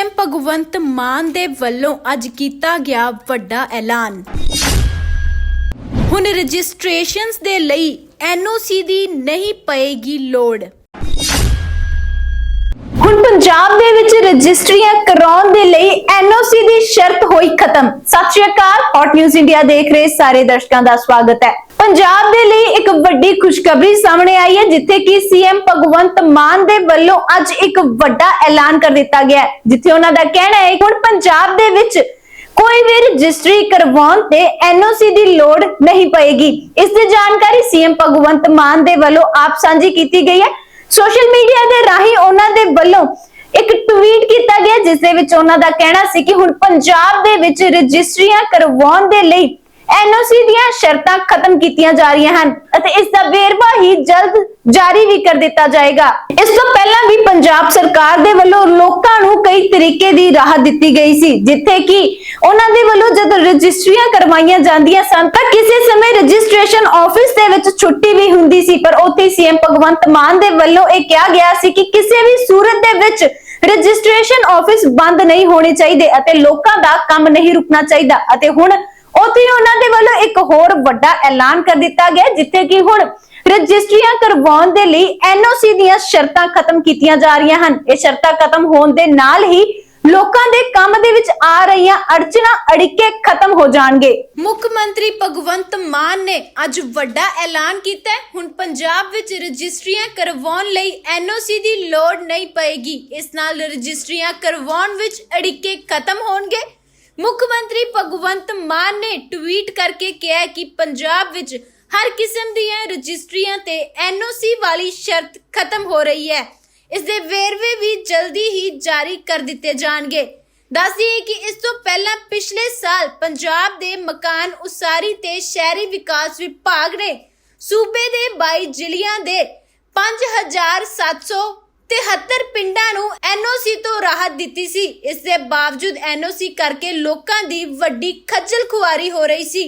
CM Bhagwant Mann ਦੇ ਵੱਲੋਂ ਅੱਜ ਕੀਤਾ ਗਿਆ ਵੱਡਾ ਐਲਾਨ। ਹੁਣ ਰਜਿਸਟ੍ਰੇਸ਼ਨਸ ਦੇ ਲਈ ਐਨਓਸੀ ਦੀ ਨਹੀਂ ਪਏਗੀ ਲੋੜ। ਹੁਣ ਪੰਜਾਬ ਦੇ ਵਿੱਚ ਰਜਿਸਟਰੀਆਂ ਕਰਾਉਣ ਦੇ ਲਈ ਐਨਓਸੀ ਦੀ ਸ਼ਰਤ ਹੋਈ ਖਤਮ। ਸਤਿ ਸ਼੍ਰੀ ਅਕਾਲ ਹੌਟ ਨਿਊਜ਼ ਇੰਡੀਆ ਦੇਖ ਰਹੇ ਸਾਰੇ ਦਰਸ਼ਕਾਂ ਦਾ ਸਵਾਗਤ ਹੈ। ਪੰਜਾਬ ਦੇ ਲਈ ਇੱਕ ਵੱਡੀ ਖੁਸ਼ਖਬਰੀ ਸਾਹਮਣੇ ਆਈ ਹੈ, ਜਿੱਥੇ ਕਿ ਸੀਐਮ ਭਗਵੰਤ ਮਾਨ ਦੇ ਵੱਲੋਂ ਅੱਜ ਇੱਕ ਵੱਡਾ ਐਲਾਨ ਕਰ ਦਿੱਤਾ ਗਿਆ ਹੈ, ਜਿੱਥੇ ਉਹਨਾਂ ਦਾ ਕਹਿਣਾ ਹੈ ਕਿ ਹੁਣ ਪੰਜਾਬ ਦੇ ਵਿੱਚ ਕੋਈ ਵੀ ਰਜਿਸਟਰੀ ਕਰਵਾਉਣ ਤੇ ਐਨਓਸੀ ਦੀ ਲੋੜ ਨਹੀਂ ਪਏਗੀ। ਇਸ ਦੀ ਜਾਣਕਾਰੀ ਸੀਐਮ ਭਗਵੰਤ ਮਾਨ ਦੇ ਵੱਲੋਂ ਆਪ ਸਾਂਝੀ ਕੀਤੀ ਗਈ ਹੈ। ਸੋਸ਼ਲ ਮੀਡੀਆ ਦੇ ਰਾਹੀਂ ਉਹਨਾਂ ਦੇ ਵੱਲੋਂ ਇੱਕ ਟਵੀਟ ਕੀਤਾ ਗਿਆ, ਜਿਸ ਦੇ ਵਿੱਚ ਉਹਨਾਂ ਦਾ ਕਹਿਣਾ ਸੀ ਕਿ ਹੁਣ ਪੰਜਾਬ ਦੇ ਵਿੱਚ ਰਜਿਸਟਰੀਆਂ ਕਰਵਾਉਣ ਦੇ ਲਈ ਐਨਓਸੀ ਦੀਆਂ ਸ਼ਰਤਾਂ ਖਤਮ ਕੀਤੀਆਂ ਜਾ ਰਹੀਆਂ ਹਨ ਅਤੇ ਇਸ ਦਾ ਵੇਰਵਾ ਹੀ ਜਲਦ ਜਾਰੀ ਵੀ ਕਰ ਦਿੱਤਾ ਜਾਏਗਾ। ਇਸ ਤੋਂ ਪਹਿਲਾਂ ਵੀ ਪੰਜਾਬ ਸਰਕਾਰ ਦੇ ਵੱਲੋਂ ਲੋਕਾਂ ਨੂੰ ਕਈ ਤਰੀਕੇ ਦੀ ਰਾਹਤ ਦਿੱਤੀ ਗਈ ਸੀ, ਜਿੱਥੇ ਕਿ ਉਹਨਾਂ ਦੇ ਵੱਲੋਂ ਜਦੋਂ ਰਜਿਸਟਰੀਆਂ ਕਰਵਾਈਆਂ ਜਾਂਦੀਆਂ ਸਨ ਤਾਂ ਕਿਸੇ ਸਮੇਂ ਰਜਿਸਟ੍ਰੇਸ਼ਨ ਆਫਿਸ ਦੇ ਵਿੱਚ ਛੁੱਟੀ ਵੀ ਹੁੰਦੀ ਸੀ, ਪਰ ਉੱਥੇ ਸੀਐਮ ਭਗਵੰਤ ਮਾਨ ਦੇ ਵੱਲੋਂ ਇਹ ਕਿਹਾ ਗਿਆ ਸੀ ਕਿ ਕਿਸੇ ਵੀ ਸੂਰਤ ਦੇ ਵਿੱਚ ਰਜਿਸਟ੍ਰੇਸ਼ਨ ਆਫਿਸ ਬੰਦ ਨਹੀਂ ਹੋਣੇ ਚਾਹੀਦੇ ਅਤੇ ਲੋਕਾਂ ਦਾ ਕੰਮ ਨਹੀਂ ਰੁਕਣਾ ਚਾਹੀਦਾ ਅਤੇ ਹੁਣ ਉੱਥੇ ਉਹਨਾਂ ਦੇ ਵੱਲੋਂ ਇੱਕ ਹੋਰ ਵੱਡਾ ਐਲਾਨ ਕਰ ਦਿੱਤਾ ਗਿਆ, ਜਿੱਥੇ ਕਿ ਹੁਣ ਰਜਿਸਟਰੀਆਂ ਕਰਵਾਉਣ ਦੇ ਲਈ ਐਨਓਸੀ ਦੀਆਂ ਸ਼ਰਤਾਂ ਖਤਮ ਕੀਤੀਆਂ ਜਾ ਰਹੀਆਂ ਹਨ। ਇਹ ਸ਼ਰਤਾਂ ਖਤਮ ਹੋਣ ਦੇ ਨਾਲ ਹੀ ਲੋਕਾਂ ਦੇ ਕੰਮ ਦੇ ਵਿੱਚ ਆ ਰਹੀਆਂ ਅੜਚਣਾ ਅੜਿੱਕੇ ਖਤਮ ਹੋ ਜਾਣਗੇ। ਮੁੱਖ ਮੰਤਰੀ ਭਗਵੰਤ ਮਾਨ ਨੇ ਅੱਜ ਵੱਡਾ ਐਲਾਨ ਕੀਤਾ ਹੈ। ਹੁਣ ਪੰਜਾਬ ਵਿੱਚ ਰਜਿਸਟਰੀਆਂ ਕਰਵਾਉਣ ਲਈ ਐਨਓਸੀ ਦੀ ਲੋੜ ਨਹੀਂ ਪਏਗੀ। ਇਸ ਨਾਲ ਰਜਿਸਟਰੀਆਂ ਕਰਵਾਉਣ ਵਿੱਚ ਅੜਿੱਕੇ ਖਤਮ ਹੋਣਗੇ। ਭਗਵੰਤ ਮਾਨ ਨੇ ਟਵੀਟ ਕਰਕੇ ਕਿਹਾ ਕਿ ਪੰਜਾਬ ਵਿੱਚ ਹਰ ਕਿਸਮ ਦੀਆਂ ਰਜਿਸਟਰੀਆਂ ਤੇ ਐਨਓਸੀ ਵਾਲੀ ਸ਼ਰਤ ਖਤਮ ਹੋ ਰਹੀ ਹੈ। ਇਸ ਦੇ ਵੇਰਵੇ ਵੀ ਜਲਦੀ ਹੀ ਜਾਰੀ ਕਰ ਦਿੱਤੇ ਜਾਣਗੇ। ਦੱਸ ਦਈਏ ਕਿ ਇਸ ਤੋਂ ਪਹਿਲਾਂ ਪਿਛਲੇ ਸਾਲ ਪੰਜਾਬ ਦੇ ਮਕਾਨ ਉਸਾਰੀ ਤੇ ਸ਼ਹਿਰੀ ਵਿਕਾਸ ਵਿਭਾਗ ਨੇ ਸੂਬੇ ਦੇ 22 ਜ਼ਿਲ੍ਹਿਆਂ ਦੇ 5773 ਪਿੰਡਾਂ ਨੂੰ ਐਨਓਸੀ ਤੋਂ ਰਾਹਤ ਦਿੱਤੀ ਸੀ। ਇਸ ਦੇ ਬਾਵਜੂਦ ਐਨਓਸੀ ਕਰਕੇ ਲੋਕਾਂ ਦੀ ਵੱਡੀ ਖੱਜਲ ਖੁਆਰੀ ਹੋ ਰਹੀ ਸੀ।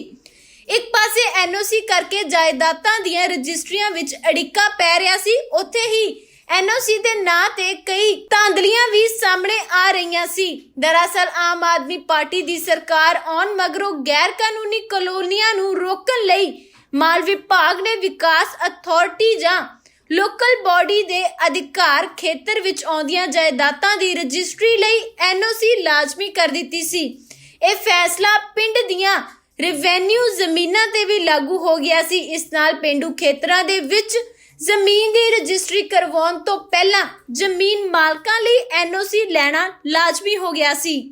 ਇੱਕ ਪਾਸੇ ਐਨਓਸੀ ਕਰਕੇ ਜਾਇਦਾਦਾਂ ਦੀਆਂ ਰਜਿਸਟਰੀਆਂ ਵਿੱਚ ਅੜਿੱਕਾ ਪੈ ਰਿਹਾ ਸੀ, ਉੱਥੇ ਹੀ ਐਨਓਸੀ ਦੇ ਨਾਂ ਤੇ ਕਈ ਧਾਂਦਲੀਆਂ ਵੀ ਸਾਹਮਣੇ ਆ ਰਹੀਆਂ ਸੀ। ਦਰਅਸਲ, ਆਮ ਆਦਮੀ ਪਾਰਟੀ ਦੀ ਸਰਕਾਰ ਆਉਣ ਮਗਰੋਂ ਗੈਰ ਕਾਨੂੰਨੀ ਕਲੋਨੀਆਂ ਨੂੰ ਰੋਕਣ ਲਈ ਮਾਲ ਵਿਭਾਗ ਨੇ ਵਿਕਾਸ ਅਥਾਰਟੀ ਜਾਂ ਲੋਕਲ ਬਾਡੀ ਦੇ ਅਧਿਕਾਰ ਖੇਤਰ ਵਿੱਚ ਆਉਂਦੀਆਂ ਜਾਇਦਾਦਾਂ ਦੀ ਰਜਿਸਟਰੀ ਲਈ ਐਨਓਸੀ ਲਾਜ਼ਮੀ ਕਰ ਦਿੱਤੀ ਸੀ। ਇਹ ਫੈਸਲਾ ਪਿੰਡ ਦੀਆਂ ਰਿਵੈਨਿਊ ਜ਼ਮੀਨਾਂ ਤੇ ਵੀ ਲਾਗੂ ਹੋ ਗਿਆ ਸੀ। ਇਸ ਨਾਲ ਪਿੰਡੂ ਖੇਤਰਾਂ ਦੇ ਵਿੱਚ ਜ਼ਮੀਨ ਦੀ ਰਜਿਸਟਰੀ ਕਰਵਾਉਣ ਤੋਂ ਪਹਿਲਾਂ ਜ਼ਮੀਨ ਮਾਲਕਾਂ ਲਈ ਐਨਓਸੀ ਲੈਣਾ ਲਾਜ਼ਮੀ ਹੋ ਗਿਆ ਸੀ।